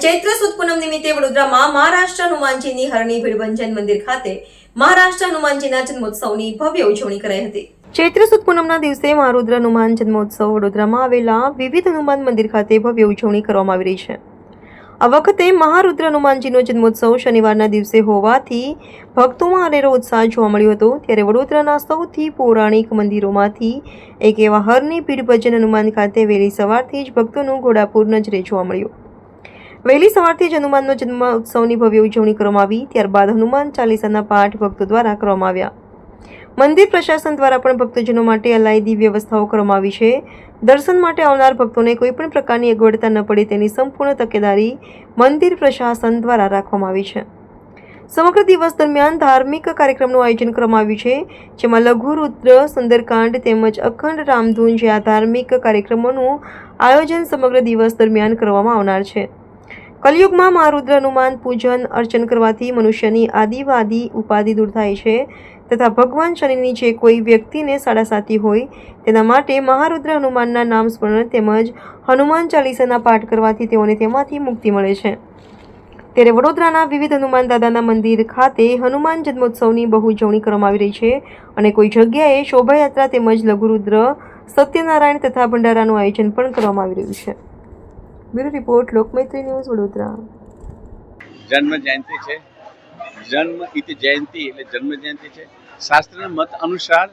ચૈત્ર સુદ પૂનમ નિમિત્તે વડોદરામાં મહારાષ્ટ્ર હનુમાનજીની હરણી ભીડભંજન મંદિર ખાતે મહારાષ્ટ્ર હનુમાનજીના જન્મોત્સવની ભવ્ય ઉજવણી કરાઈ હતી. ચૈત્ર સુદ દિવસે મહારુદ્ર હનુમાન જન્મોત્સવ વડોદરામાં આવેલા વિવિધ હનુમાન મંદિર ખાતે ભવ્ય ઉજવણી કરવામાં આવી રહી છે. આ વખતે મહારુદ્ર હનુમાનજીનો જન્મોત્સવ શનિવારના દિવસે હોવાથી ભક્તોમાં અનેરો ઉત્સાહ જોવા મળ્યો હતો. ત્યારે વડોદરાના સૌથી પૌરાણિક મંદિરોમાંથી એક એવા હરની ભીડ ભજન હનુમાન ખાતે વહેલી સવારથી જ ભક્તોનું ઘોડાપૂર નજરે જોવા મળ્યું. વહેલી સવારથી જ હનુમાનનો જન્મ ઉત્સવની ભવ્ય ઉજવણી કરવામાં આવી. ત્યારબાદ હનુમાન ચાલીસાના પાઠ ભક્તો દ્વારા કરવામાં આવ્યા. મંદિર પ્રશાસન દ્વારા પણ ભક્તજનો માટે અલાયદી વ્યવસ્થાઓ કરવામાં આવી છે. દર્શન માટે આવનાર ભક્તોને કોઈ પણ પ્રકારની અગવડતા ન પડે તેની સંપૂર્ણ તકેદારી મંદિર પ્રશાસન દ્વારા રાખવામાં આવી છે. સમગ્ર દિવસ દરમિયાન ધાર્મિક કાર્યક્રમનું આયોજન કરવામાં આવ્યું છે, જેમાં લઘુ રુદ્ર, સુંદરકાંડ તેમજ અખંડ રામધૂન જેવા ધાર્મિક કાર્યક્રમોનું આયોજન સમગ્ર દિવસ દરમિયાન કરવામાં આવનાર છે. કલયુગમાં મહારુદ્ર હનુમાન પૂજન અર્ચન કરવાથી મનુષ્યની આદિવાદી ઉપાધિ દૂર થાય છે. તથા ભગવાન શનિની જે કોઈ વ્યક્તિને સાડાસાતી હોય, તેના માટે મહારુદ્ર હનુમાનના નામ સ્મરણ તેમજ હનુમાન ચાલીસાના પાઠ કરવાથી તેઓને તેમાંથી મુક્તિ મળે છે. ત્યારે વડોદરાના વિવિધ હનુમાન દાદાના મંદિર ખાતે હનુમાન જન્મોત્સવની બહુ ઉજવણી કરવામાં આવી રહી છે અને કોઈ જગ્યાએ શોભાયાત્રા તેમજ લઘુરુદ્ર, સત્યનારાયણ તથા ભંડારાનું આયોજન પણ કરવામાં આવી રહ્યું છે. Bureau report Lokmaitri news Vadodara. જન્મ જયંતિ છે. જન્મ ઇતિ જયંતિ એટલે જન્મ જયંતિ છે. શાસ્ત્રના મત અનુસાર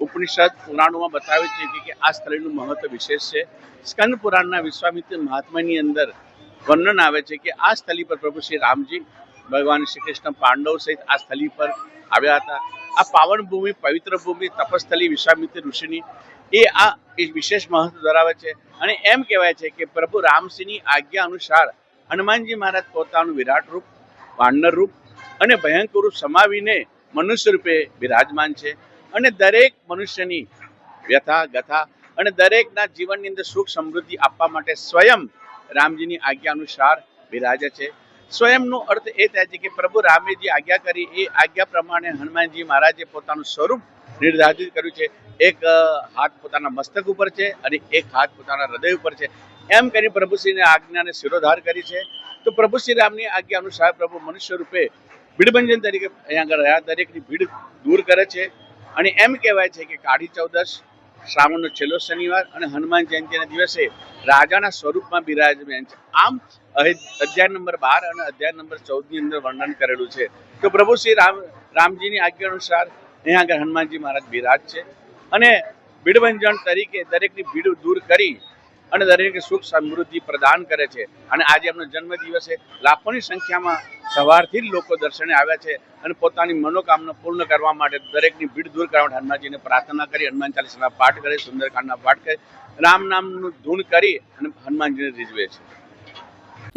ઉપનિષદ પુરાણોમાં બતાવે છે કે- આ સ્થળનું મહત્વ વિશેષ છે. સ્કંદ પુરાણના વિશ્વામિત્ર મહાત્માની અંદર વર્ણન આવે છે કે આ સ્થળી પર પ્રભુ શ્રી રામજી, ભગવાન શ્રી કૃષ્ણ પાંડવ સહિત આ સ્થળી પર આવ્યા હતા. આ પાવન ભૂમિ, પવિત્ર ભૂમિ તપસ્થલી વિશ્વામિત્ર ઋષિની એ આ વિશેષ મહત્વ ધરાવે છે. અને એમ કહેવાય છે કે પ્રભુ રામસિંહની આજ્ઞા અનુસાર હનુમાનજી મહારાજ પોતાનું વિરાટ રૂપ, વાનર રૂપ અને ભયંકર રૂપ સમાવીને મનુષ્ય રૂપે બિરાજમાન છે. અને દરેક મનુષ્યની વ્યથા, ગથા અને દરેકના જીવનની અંદર સુખ સમૃદ્ધિ આપવા માટે સ્વયં રામજીની આજ્ઞા અનુસાર બિરાજે છે. સ્વયંનો અર્થ એ થાય છે કે પ્રભુ રામેજી આજ્ઞા કરી, એ આજ્ઞા પ્રમાણે હનુમાનજી મહારાજે પોતાનું સ્વરૂપ નિર્ધારિત કર્યું છે. એક હાથ પોતાના મસ્તક ઉપર છે અને એક હાથ પોતાના હૃદય ઉપર છે. એમ કરી પ્રભુશ્રીની આજ્ઞાને શિરોધાર કરી છે. તો પ્રભુ શ્રી રામની આજ્ઞા અનુસાર પ્રભુ મનુષ્ય રૂપે ભીડભંજન તરીકે અહીંયા આગળ રહ્યા. દરેકની ભીડ દૂર કરે છે. અને એમ કહેવાય છે કે કાળી ચૌદશ, શ્રાવણનો છેલ્લો શનિવાર અને હનુમાન જયંતિના દિવસે રાજાના સ્વરૂપમાં બિરાજમાન છે. આમ અધ્યાય નંબર બાર અને અધ્યાય નંબર ચૌદની અંદર વર્ણન કરેલું છે તો પ્રભુ શ્રી રામ, રામજીની આજ્ઞા અનુસાર અહીંયા આગળ હનુમાનજી મહારાજ બિરાજ છે. અને ભીડભંજન તરીકે દરેકની ભીડ દૂર કરી અને દરેકને સુખ સમૃદ્ધિ પ્રદાન કરે છે. અને આજે એમનો જન્મ દિવસે લાખોની સંખ્યામાં સવારથી જ લોકો દર્શને આવ્યા છે અને પોતાની મનોકામના પૂર્ણ કરવા માટે દરેકની ભીડ દૂર કરવા માટે હનુમાનજીને પ્રાર્થના કરી, હનુમાન ચાલીસાના પાઠ કરે, સુંદરકાંડના પાઠ કરે, રામ નામનું ધૂન કરી અને હનુમાનજીને રીઝવે છે.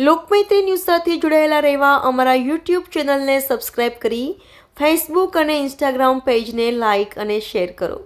લોકમૈત્રી ન્યૂઝ સાથે જોડાયેલા રહેવા અમારા યુટ્યુબ ચેનલને સબસ્ક્રાઇબ કરી, ફેસબુક અને ઇન્સ્ટાગ્રામ પેજને લાઇક અને શેર કરો.